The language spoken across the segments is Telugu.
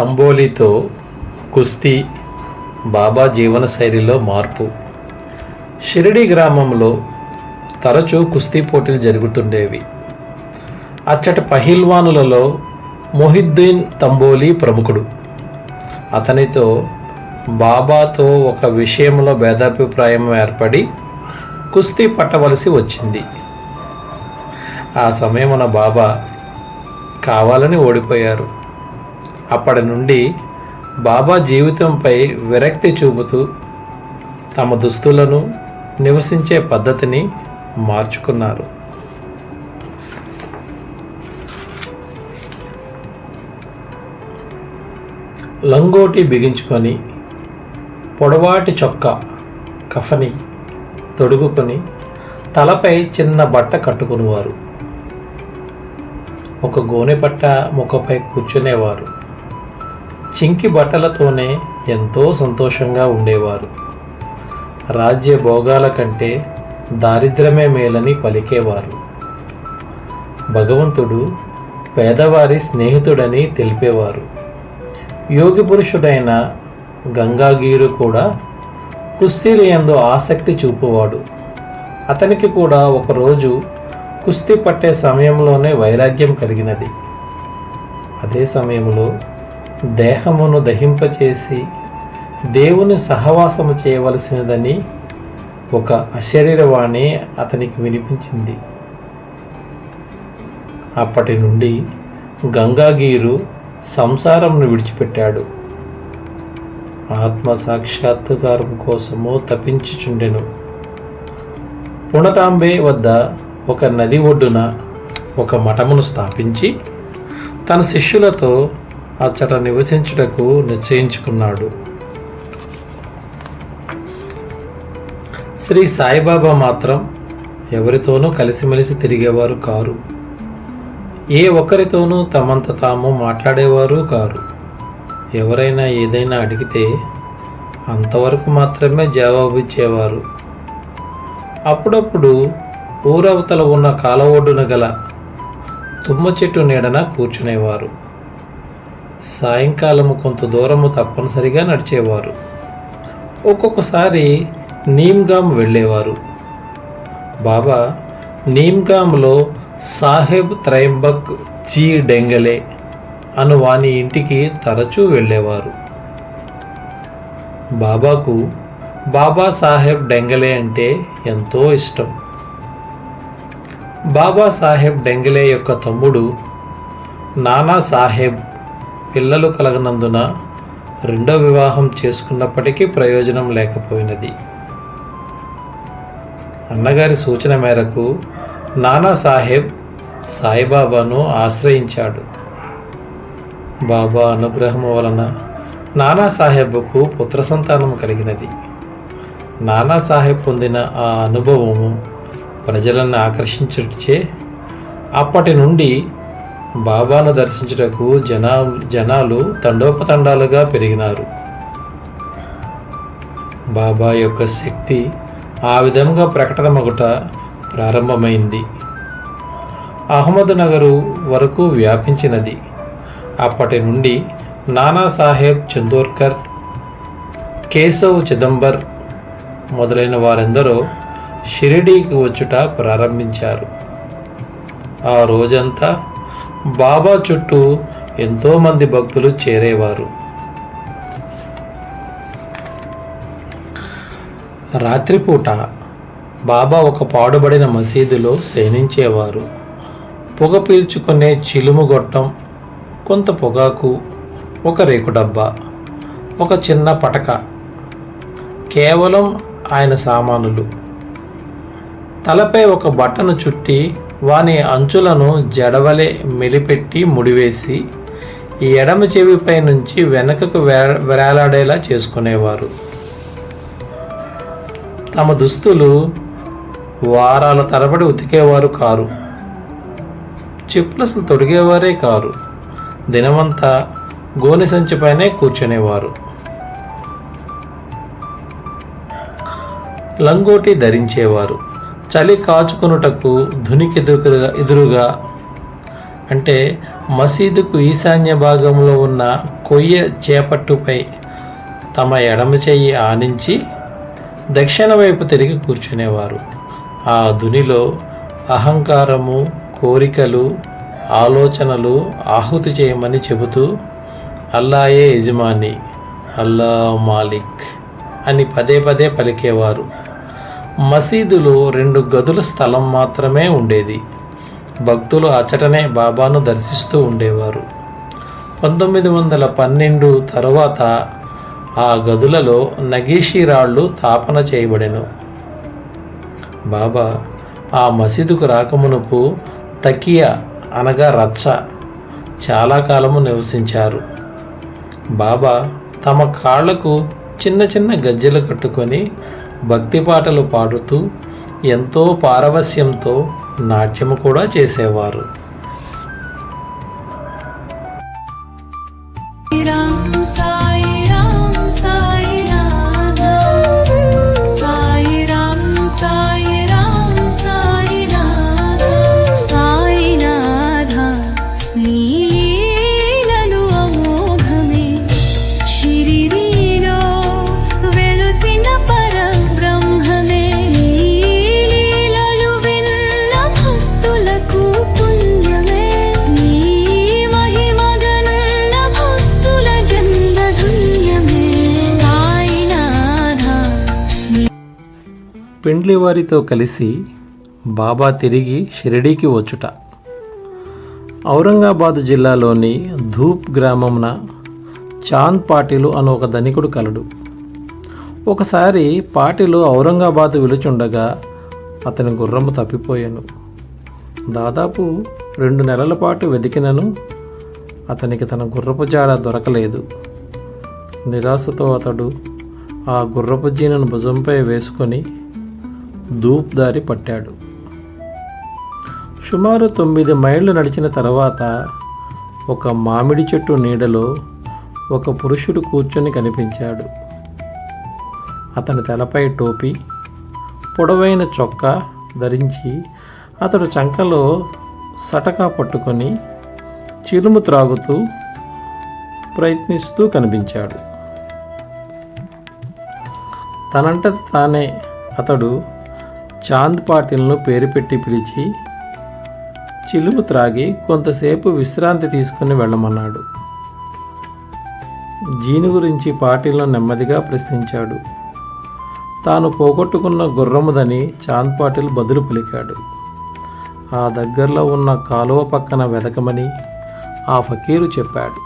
తంబోలితో కుస్తీ బాబా జీవనశైలిలో మార్పు. షిరిడి గ్రామంలో తరచూ కుస్తీ పోటీలు జరుగుతుండేవి. అచ్చటి పహిల్వానులలో మొహిద్దీన్ తంబోలి ప్రముఖుడు. అతనితో బాబాతో ఒక విషయంలో భేదాభిప్రాయం ఏర్పడి కుస్తీ పట్టవలసి వచ్చింది. ఆ సమయమున బాబా కావాలని ఓడిపోయారు. అప్పటి నుండి బాబా జీవితంపై విరక్తి చూపుతూ తమ దుస్తులను నివసించే పద్ధతిని మార్చుకున్నారు. లంగోటి బిగించుకొని పొడవాటి చొక్కా కఫని తొడుగుకొని తలపై చిన్న బట్ట కట్టుకునేవారు. ఒక గోనె పట్ట ముఖపై కూర్చునేవారు. చింకి బట్టలతోనే ఎంతో సంతోషంగా ఉండేవారు. రాజ్య భోగాల కంటే దారిద్రమే మేలని పలికేవారు. భగవంతుడు పేదవారి స్నేహితుడని తెలిపేవారు. యోగి పురుషుడైన గంగాగీరు కూడా కుస్తీలు ఎందు ఆసక్తి చూపువాడు. అతనికి కూడా ఒకరోజు కుస్తీ పట్టే సమయంలోనే వైరాగ్యం కలిగినది. అదే సమయంలో దేహమును దహింపచేసి దేవుని సహవాసము చేయవలసినదని ఒక అశరీరవాణి అతనికి వినిపించింది. అప్పటి నుండి గంగాగీరు సంసారంను విడిచిపెట్టాడు. ఆత్మ సాక్షాత్కారం కోసము తపించుచుండెను. పుణతాంబే వద్ద ఒక నది ఒడ్డున ఒక మఠమును స్థాపించి తన శిష్యులతో అచ్చట నివసించుటకు నిశ్చయించుకున్నాడు. శ్రీ సాయిబాబా మాత్రం ఎవరితోనూ కలిసిమెలిసి తిరిగేవారు కారు. ఏ ఒక్కరితోనూ తమంత తాము మాట్లాడేవారు కారు. ఎవరైనా ఏదైనా అడిగితే అంతవరకు మాత్రమే జవాబు ఇచ్చేవారు. అప్పుడప్పుడు ఊరవతల ఉన్న కాల ఒడ్డున గల తుమ్మ చెట్టు నీడన కూర్చునేవారు. సాయంకాలము కొంత దూరము తప్పనిసరిగా నడిచేవారు. ఒక్కొక్కసారి నీమ్గామ్ వెళ్ళేవారు. బాబా నీమ్గామ్లో సాహెబ్ త్రైంబక్ జీ డెంగలే అను వాని ఇంటికి తరచూ వెళ్ళేవారు. బాబాకు బాబా సాహెబ్ డెంగలే అంటే ఎంతో ఇష్టం. బాబా సాహెబ్ డెంగలే యొక్క తమ్ముడు నానా సాహెబ్ పిల్లలు కలగనందున రెండో వివాహం చేసుకున్నప్పటికీ ప్రయోజనం లేకపోయినది. అన్నగారి సూచన మేరకు నానా సాహెబ్ సాయిబాబాను ఆశ్రయించాడు. బాబా అనుగ్రహం వలన నానా సాహెబ్కు పుత్ర సంతానం కలిగినది. నానా సాహెబ్ పొందిన ఆ అనుభవము ప్రజలను ఆకర్షించుటచే అప్పటి నుండి బాబాను దర్శించుటకు జనా జనాలు తండోపతండాలుగా పెరిగినారు. బాబా యొక్క శక్తి ఆ విధంగా ప్రకటనమగుట ప్రారంభమైంది. అహ్మద్ నగరు వరకు వ్యాపించినది. అప్పటి నుండి నానాసాహెబ్ చందోర్కర్ కేశవ్ చిదంబర్ మొదలైన వారెందరో షిరిడీకి వచ్చుట ప్రారంభించారు. ఆ రోజంతా బాబా చుట్టూ ఎంతోమంది భక్తులు చేరేవారు. రాత్రిపూట బాబా ఒక పాడుబడిన మసీదులో శయనించేవారు. పొగ పీల్చుకునే చిలుము గొట్టం కొంత పొగాకు ఒక రేకు డబ్బా ఒక చిన్న పటక కేవలం ఆయన సామానులు. తలపై ఒక బట్టను చుట్టి వాని అంచులను జడవలే మెలిపెట్టి ముడివేసి ఈ ఎడమ చెవిపై నుంచి వెనకకు వే- వేలాడేలా చేసుకునేవారు. తమ దుస్తులు వారాల తరబడి ఉతికేవారు కారు. చెప్పులు అసలు తొడిగేవారే కారు. దినమంతా గోనె సంచిపైనే కూర్చునేవారు. లంగోటి ధరించేవారు. చలి కాచుకొనుటకు ధునికి ఎదురుగా ఎదురుగా అంటే మసీదుకు ఈశాన్య భాగంలో ఉన్న కొయ్య చేపట్టుపై తమ ఎడమ చెయ్యి ఆనించి దక్షిణ వైపు తిరిగి కూర్చునేవారు. ఆ ధునిలో అహంకారము కోరికలు ఆలోచనలు ఆహుతి చేయమని చెబుతూ అల్లాయే యజమాని అల్లా మాలిక్ అని పదే పదే పలికేవారు. మసీదులో రెండు గదుల స్థలం మాత్రమే ఉండేది. భక్తులు అచటనే బాబాను దర్శిస్తూ ఉండేవారు. పంతొమ్మిది వందల పన్నెండు తరువాత ఆ గదులలో నగీషీ రాళ్ళు తాపన చేయబడెను. బాబా ఆ మసీదుకు రాకమునుపు తకియా అనగా రచ్చ చాలా కాలము నివసించారు. బాబా తమ కాళ్ళకు చిన్న చిన్న గజ్జెలు కట్టుకొని భక్తి పాటలు పాడుతూ ఎంతో పారవస్యంతో నాట్యము కూడా చేసేవారు. పెండ్లి వారితో కలిసి బాబా తిరిగి షిరిడీకి వచ్చుట. ఔరంగాబాద్ జిల్లాలోని ధూప్ గ్రామమున చాంద్ పాటిలు అను ఒక ధనికుడు కలడు. ఒకసారి పాటిలు ఔరంగాబాద్ విలుచుండగా అతని గుర్రము తప్పిపోయాను. దాదాపు రెండు నెలల పాటు వెతికినను అతనికి తన గుర్రపు జాడ దొరకలేదు. నిరాశతో అతడు ఆ గుర్రపు జీనను భుజంపై వేసుకొని దూప్దారి పట్టాడు. సుమారు తొమ్మిది మైళ్ళు నడిచిన తర్వాత ఒక మామిడి చెట్టు నీడలో ఒక పురుషుడు కూర్చొని కనిపించాడు. అతని తలపై టోపీ పొడవైన చొక్కా ధరించి అతడు చంకలో సటకా పట్టుకొని చిలుము త్రాగుతూ ప్రయత్నిస్తూ కనిపించాడు. తనంట తానే అతడు చాంద్ పాటిల్ను పేరు పెట్టి పిలిచి చిలుము త్రాగి కొంతసేపు విశ్రాంతి తీసుకుని వెళ్ళమన్నాడు. జీని గురించి పాటిల్ను నెమ్మదిగా ప్రశ్నించాడు. తాను పోగొట్టుకున్న గుర్రముదని చాంద్ పాటిల్ బదులు పలికాడు. ఆ దగ్గరలో ఉన్న కాలువ పక్కన వెతకమని ఆ ఫకీరు చెప్పాడు.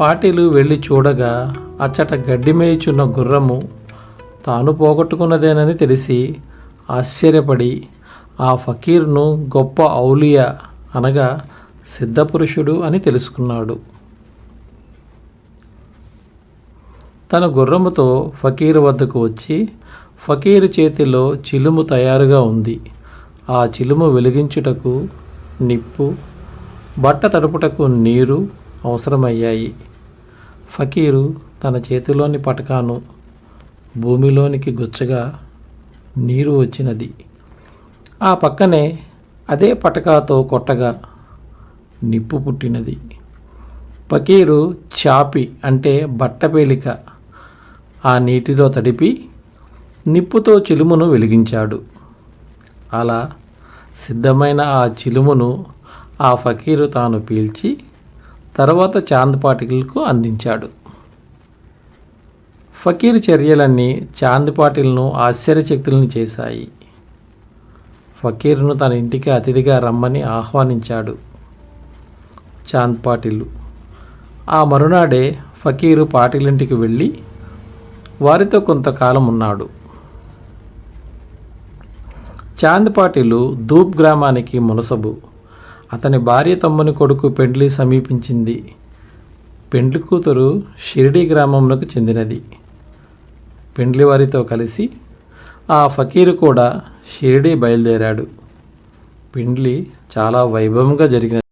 పాటిలు వెళ్ళి చూడగా అచ్చట గడ్డి మేయుచున్న గుర్రము తాను పోగొట్టుకున్నదేనని తెలిసి ఆశ్చర్యపడి ఆ ఫకీర్ను గొప్ప ఔలియా అనగా సిద్ధపురుషుడు అని తెలుసుకున్నాడు. తన గుర్రముతో ఫకీర్ వద్దకు వచ్చి ఫకీరు చేతిలో చిలుము తయారుగా ఉంది. ఆ చిలుము వెలిగించుటకు నిప్పు బట్ట తడుపుటకు నీరు అవసరమయ్యాయి. ఫకీరు తన చేతిలోని పటకాను భూమిలోనికి గుచ్చగా నీరు వచ్చినది. ఆ పక్కనే అదే పటకాతో కొట్టగా నిప్పు పుట్టినది. ఫకీరు చాపి అంటే బట్టపేలిక ఆ నీటిలో తడిపి నిప్పుతో చిలుమును వెలిగించాడు. అలా సిద్ధమైన ఆ చిలుమును ఆ ఫకీరు తాను పీల్చి తర్వాత చాంద్ పాటికలకు అందించాడు. ఫకీర్ చర్యలన్నీ చాంద్ పాటిల్ను చేశాయి. ఫకీర్ను తన ఇంటికి అతిథిగా రమ్మని ఆహ్వానించాడు చాంద్ పాటిల్. ఆ మరునాడే ఫకీరు పాటిలింటికి వెళ్ళి వారితో కొంతకాలం ఉన్నాడు. చాంద్ పాటిలు ధూప్ గ్రామానికి మునసబు. అతని భార్య తమ్ముని కొడుకు పెండ్లి సమీపించింది. పెండ్లి కూతురు షిరిడి గ్రామంలోకి చెందినది. వారితో కలిసి ఆ ఫకీరు కూడా షిరిడి బయలుదేరాడు. పిండ్లి చాలా వైభవంగా జరిగినది